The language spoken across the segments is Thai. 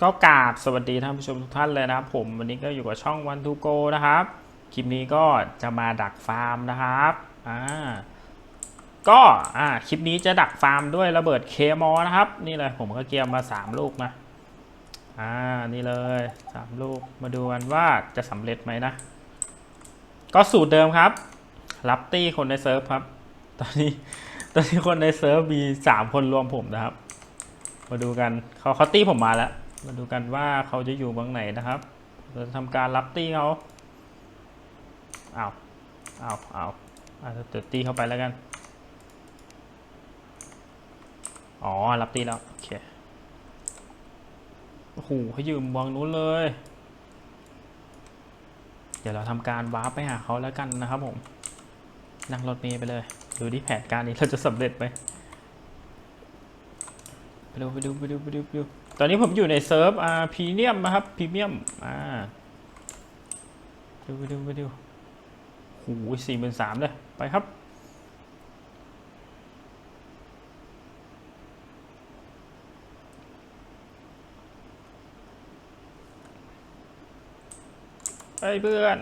ก็กราบสวัสดีท่านผู้ชมทุกท่านเลยนะครับผมวันนี้ก็อยู่กับช่องวันทูโกนะครับคลิปนี้ก็จะมาดักฟาร์มนะครับอ่าก็อ่าคลิปนี้จะดักฟาร์มด้วยระเบิดเคมอนะครับ นี่เลยผมก็เกียมมา 3 ลูกมาอ่านี่เลย3ลูกมาดูกันว่าจะสำเร็จไหมนะ ก็สูตรเดิมครับ รับตี้คนในเซิร์ฟครับ ตอนนี้ตอนนี้คนในเซิร์ฟมี3คนรวมผมนะครับ มาดูกันเขาเขาตี้ผมมาแล้ว มาดูกันว่าเขาจะอยู่บังไหนนะครับ เราจะทำการรับตีเขาเอาวอ้าวอ้าวอาจจะเดี๋ยวตีเข้าไปแล้วกัน อ๋อ รับตีแล้ว โอเค โอ้โหเขายืมวางนู้นเลย เดี๋ยวเราทำการวาร์ปไปหาเขาแล้วกันนะครับผม นั่งรถเมล์ไปเลย ดูที่แผนการนี้เราจะสำเร็จไหมไปดูไปดูไปดูไปดูไปดู อนนี้ผมอยู่ในเซิร์ฟอ่าพรีเมียมนะครับพรีเมียมอ่าดูไปดูไปดูโอ้โหสี่หมื่นสามเลย ไปครับ ไปเพื่อน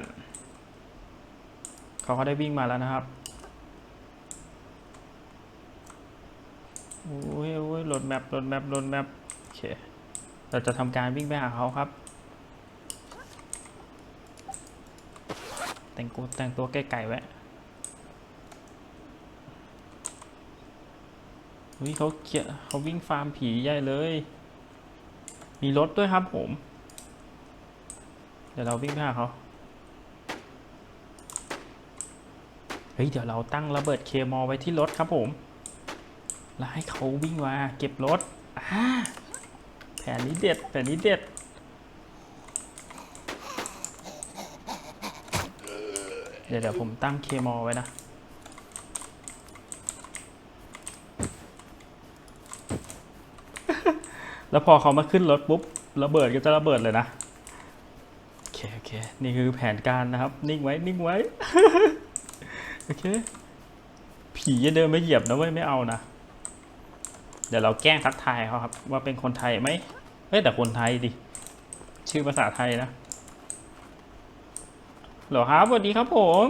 เขาเขาได้วิ่งมาแล้วนะครับโอ้ยโอ้ยโหลดแมปโหลดแมปโหลดแมปโอเค เราจะทำการวิ่งไปหาเขาครับ แต่งตัวแต่งตัวใกล้ๆไว้เฮ้ยเขาเกียเขาวิ่งฟาร์มผีใหญ่เลย มีรถด้วยครับผม เดี๋ยวเราวิ่งไปหาเขาเฮ้ยเดี๋ยวเราตั้งระเบิดเคมอลไว้ที่รถครับผม แล้วให้เขาวิ่งมาเก็บรถอ่า แผนนี้เด็ด แผนนี้เด็ด เดี๋ยวเดี๋ยวผมตั้งเคมอไว้นะ แล้วพอเขามาขึ้นรถปุ๊บระเบิดก็จะระเบิดเลยนะ โอเค โอเค นี่คือแผนการนะครับ นิ่งไว้ นิ่งไว้ โอเค ผีจะเดินไม่เหยียบนะเว้ย ไม่เอานะ เดี๋ยวเราแกล้งทักทายเขาครับ ว่าเป็นคนไทยไหม เฮ้ยแต่คนไทยดิ ชื่อภาษาไทยนะฮัลโหลครับสวัสดีครับผม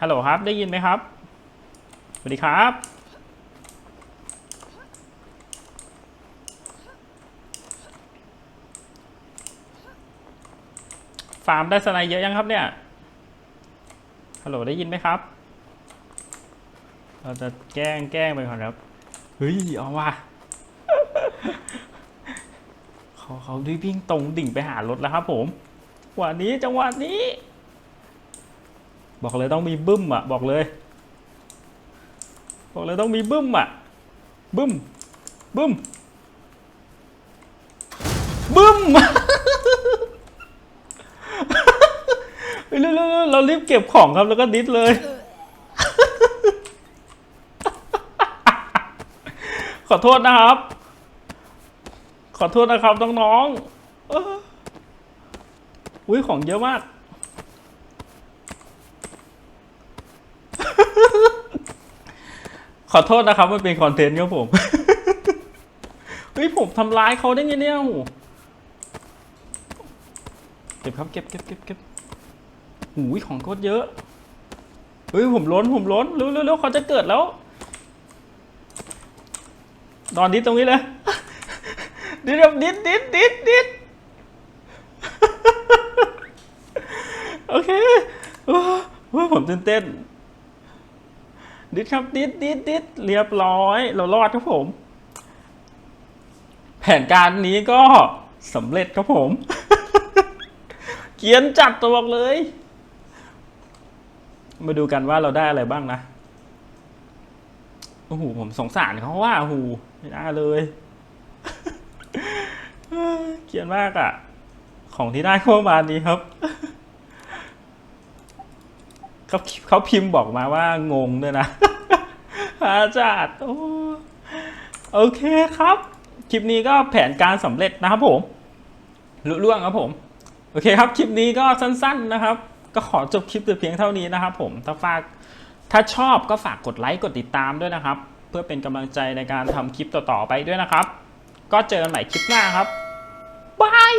ฮัลโหลครับได้ยินไหมครับสวัสดีครับ ฟาร์มได้สไนด์เยอะยังครับเนี่ยฮัลโหลได้ยินไหมครับ เราจะแกล้งแกล้งไปก่อนครับ เฮ้ย เอาว่ะ เขาเขาได้วิ่งตรงดิ่งไปหารถแล้วครับผมจังหวะนี้จังหวะนี้ บอกเลยต้องมีบึ้มอะ บอกเลย บอกเลยต้องมีบึ้มอะ บึ้ม บึ้ม บึ้มเฮ้ยเร็วๆเรารีบเก็บของครับแล้วก็ดิสเลย ขอโทษนะครับ ขอโทษนะครับน้องๆอออุ้ยของเยอะมาก ขอโทษนะครับมันเป็นคอนเทนต์ครับผมเฮ้ยผมทำร้ายเขาได้ไงเนี่ยโเก็บครับเก็บเก็บเก็บเก็บหูยของโคตรเยอะ เฮ้ยผมล้นผมล้นเร็วเร็วเร็วเขาจะเกิดแล้ว นอนดิตรงนี้เลย ดิดแบบดิดดิดดิดดิดโอเคโอ้โหผมตื่นเต้น ดิดครับดิดดิดดิดเรียบร้อย เรารอดครับผม แผนการนี้ก็สำเร็จครับผม เกียนจัดตัวบอกเลย มาดูกันว่าเราได้อะไรบ้างนะ โอ้โห ผมสงสารเขาว่าโอ้โหไม่ได้เลย เกลียนมากอะ่ะ ของที่ได้เข้ามานี้ครับเขาเขาพิมพ์บอกมาว่างงด้วยนะ อาจารย์โอ้โอเคครับ คลิปนี้ก็แผนการสำเร็จนะครับผมลุล่วงครับผม โอเคครับ คลิปนี้ก็สั้น ๆนะครับ ก็ขอจบคลิปแต่เพียงเท่านี้นะครับผม ถ้าฝาก ถ้าชอบก็ฝากกดไลค์ กดติดตามด้วยนะครับ เพื่อเป็นกำลังใจในการทำคลิปต่อๆไปด้วยนะครับ ก็เจอกันใหม่คลิปหน้าครับ บาย